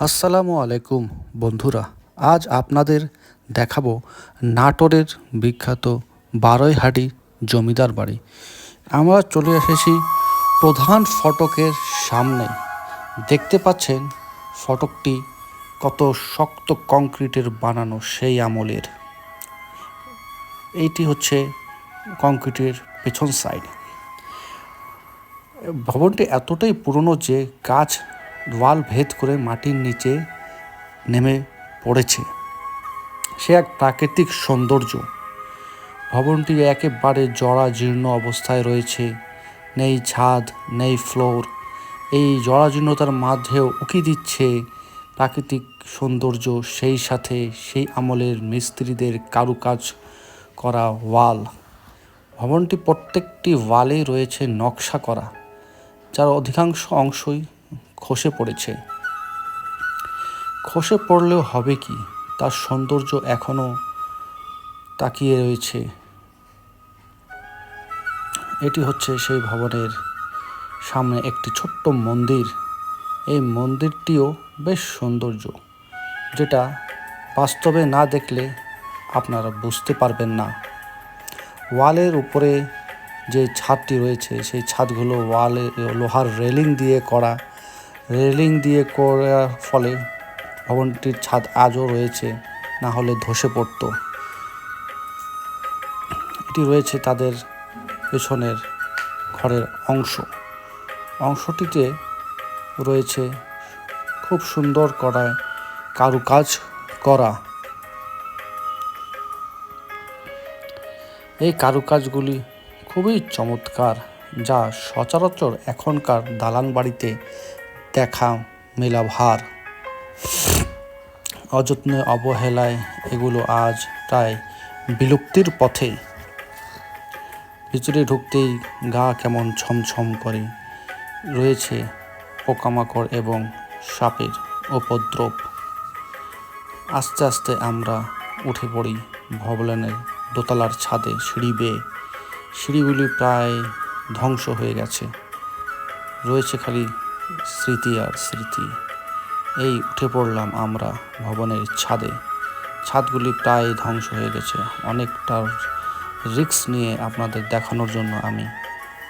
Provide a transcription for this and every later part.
আসসালামু আলাইকুম বন্ধুরা, আজ আপনাদের দেখাবো নাটোরের বিখ্যাত বারৈহাটি জমিদার বাড়ি। আমরা চলে এসেছি প্রধান ফটকের সামনে। দেখতে পাচ্ছেন ফটকটি কত শক্ত কংক্রিটের বানানো সেই আমলের। এইটি হচ্ছে কংক্রিটের পেছন সাইড। ভবনটি এতটাই পুরনো যে গাছ ওয়াল ভেদ করে মাটির নিচে নেমে পড়েছে। সে এক প্রাকৃতিক সৌন্দর্য। ভবনটি একেবারে জরাজীর্ণ অবস্থায় রয়েছে। নেই ছাদ, নেই ফ্লোর। এই জরাজীর্ণতার মাঝেও উকি দিচ্ছে প্রাকৃতিক সৌন্দর্য, সেই সাথে সেই আমলের মিস্ত্রিদের কারুকাজ করা ওয়াল। ভবনটি প্রত্যেকটি ওয়ালে রয়েছে নকশা করা, যার অধিকাংশ অংশই খসে পড়েছে। খসে পড়লেও হবে কি? তার সৌন্দর্য এখনও তাকিয়ে রয়েছে। এটি হচ্ছে সেই ভবনের সামনে একটি ছোট্ট মন্দির। এই মন্দিরটিও বেশ সৌন্দর্য, যেটা বাস্তবে না দেখলে আপনারা বুঝতে পারবেন না। ওয়ালের উপরে যে ছাদটি রয়েছে, সেই ছাদগুলো ওয়ালে, লোহার রেলিং দিয়ে করা। রেলিং দিয়ে করার ফলে ভবনটির ছাদ আজও রয়েছে, না হলে ধসে পড়ত। এটি রয়েছে তাদের পেছনের ঘরের অংশ। অংশটিতে রয়েছে খুব সুন্দর করায় কারুকাজ করা। এই কারুকাজগুলি খুবই চমৎকার, যা সচরাচর এখনকার দালান বাড়িতে দেখা মেলা ভার অযত্নে অবহেলায় এগুলো আজ প্রায় বিলুপ্তির পথে। ভিতরে ঢুকতেই গা কেমন ছমছম করে। রয়েছে পোকামাকড় এবং সাপের উপদ্রব। আস্তে আস্তে আমরা উঠে পড়ি ভবনের দোতলার ছাদে সিঁড়ি বেয়ে। সিঁড়িগুলি প্রায় ধ্বংস হয়ে গেছে। রয়েছে খালি স্মৃতি আর স্মৃতি। এই উঠে পড়লাম আমরা ভবনের ছাদে। ছাদগুলি প্রায় ধ্বংস হয়ে গেছে। অনেকটা রিক্স নিয়ে আপনাদের দেখানোর জন্য আমি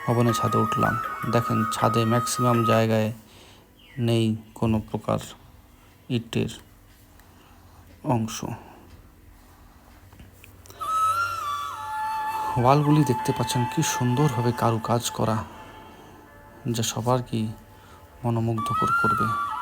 ভবনের ছাদে উঠলাম। দেখেন, ছাদে ম্যাক্সিমাম জায়গায় নেই কোনো প্রকার ইটের অংশ। ওয়ালগুলি দেখতে পাচ্ছেন কি সুন্দরভাবে কারুকাজ করা। যা সবার কি মনোমুগ্ধকর করবে।